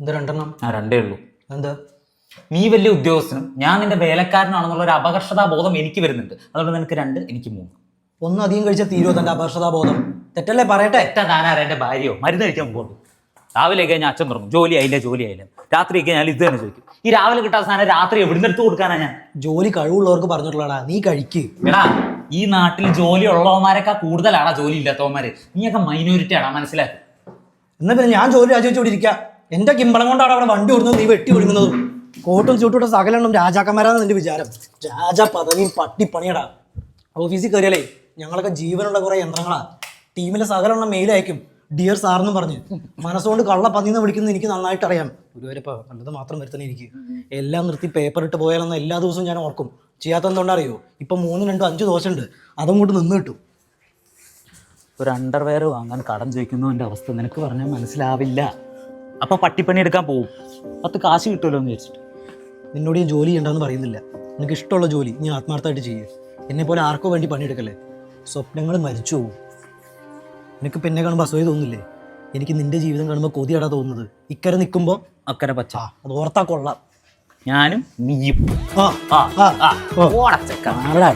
എന്താ രണ്ടെണ്ണം? ആ രണ്ടേ ഉള്ളൂ. എന്താ നീ വലിയ ഉദ്യോഗസ്ഥനും ഞാൻ നിന്റെ വേലക്കാരനാണെന്നുള്ള ഒരു അപകർഷതാ ബോധം എനിക്ക് വരുന്നുണ്ട്. അതുകൊണ്ട് നിനക്ക് രണ്ട് എനിക്ക് മൂന്ന്. ഒന്നും അധികം കഴിച്ചാൽ തീരുമോ തന്റെ അപകർഷതാ ബോധം തെറ്റല്ലേ പറയട്ടെ? എത്ര താനാരാ എന്റെ ഭാര്യയോ? മരുന്ന് കഴിക്കാൻ പോകുള്ളൂ രാവിലെ കഴിഞ്ഞാൽ അച്ഛൻ തുടങ്ങും ജോലി ആയില്ല ജോലി ആയില്ല? രാത്രി കഴിഞ്ഞാൽ ഇത് തന്നെ ചോദിക്കും. ഈ രാവിലെ കിട്ടാത്ത സാധനം രാത്രി എവിടുന്ന് എടുത്ത് കൊടുക്കാനാ ഞാൻ? ജോലി കഴിവുള്ളവർക്ക് പറഞ്ഞിട്ടുള്ളടാ നീ കഴിക്ക്. എടാ ഈ നാട്ടിൽ ജോലി ഉള്ളവന്മാരൊക്കെ കൂടുതലാടാ ജോലി ഇല്ലാത്തവന്മാര്. നീയൊക്കെ മൈനോറിറ്റി ആടാ മനസ്സിലാക്കി. എന്നാ പിന്നെ ഞാൻ ജോലി രാജിവെച്ചോടെ ഇരിക്കാം. എന്റെ കിമ്പളം കൊണ്ടാണ് അവിടെ വണ്ടി ഓടുന്നത് നീ വെട്ടി ഒഴുകുന്നതും. കോട്ടും ചൂട്ടും സകലെണ്ണം രാജാക്കന്മാരാന്ന് നിന്റെ വിചാരം. രാജ പദവിയും പട്ടിപ്പണിയടാ. ഓഫീസിൽ കയറിയാലേ ഞങ്ങളൊക്കെ ജീവനുള്ള കുറെ യന്ത്രങ്ങളാ. ടീമിലെ സകലെണ്ണം മെയിലയക്കും ഡിയർ സാറെന്നും പറഞ്ഞ്. മനസ്സുകൊണ്ട് കള്ള പന്നിന്ന് വിളിക്കുന്നത് എനിക്ക് നന്നായിട്ട് അറിയാം. ഗുരുവരപ്പ നല്ലത് മാത്രം വരുത്തണേ എനിക്ക്. എല്ലാം നിർത്തി പേപ്പർ ഇട്ട് പോയാലെന്ന് എല്ലാ ദിവസവും ഞാൻ ഓർക്കും. ചെയ്യാത്ത എന്തുകൊണ്ടറിയോ ഇപ്പൊ മൂന്ന് രണ്ടും അഞ്ച് ദോശ ഉണ്ട് അതും കൊണ്ട് നിന്ന് കിട്ടും. ഒരു അണ്ടർവെയർ വാങ്ങാൻ കടം ചോദിക്കുന്നതിന്റെ അവസ്ഥ നിനക്ക് പറഞ്ഞാൽ മനസ്സിലാവില്ല. അപ്പൊ പട്ടിപ്പണി എടുക്കാൻ പോകും പത്ത് കാശ് കിട്ടുമല്ലോ എന്ന് വിചാരിച്ചിട്ട്. നിന്നോട് ഞാൻ ജോലി ചെയ്യണ്ടെന്ന് പറയുന്നില്ല. നിനക്ക് ഇഷ്ടമുള്ള ജോലി നീ ആത്മാർത്ഥമായിട്ട് ചെയ്യും. എന്നെ പോലെ ആർക്കോ വേണ്ടി പണിയെടുക്കല്ലേ? സ്വപ്നങ്ങൾ മരിച്ചു പോകും നിനക്ക് പിന്നെ കാണുമ്പോൾ അസൂയ തോന്നില്ലേ? എനിക്ക് നിന്റെ ജീവിതം കാണുമ്പോൾ കൊതിയാടാ തോന്നുന്നത്. ഇക്കരെ നിൽക്കുമ്പോൾ അക്കരെ പച്ച. അത് ഓർത്താ കൊള്ളാം. ഞാനും നീയും. ആ ആ ആ ആ. ഓ. ഓടച്ചക്ക ആടാ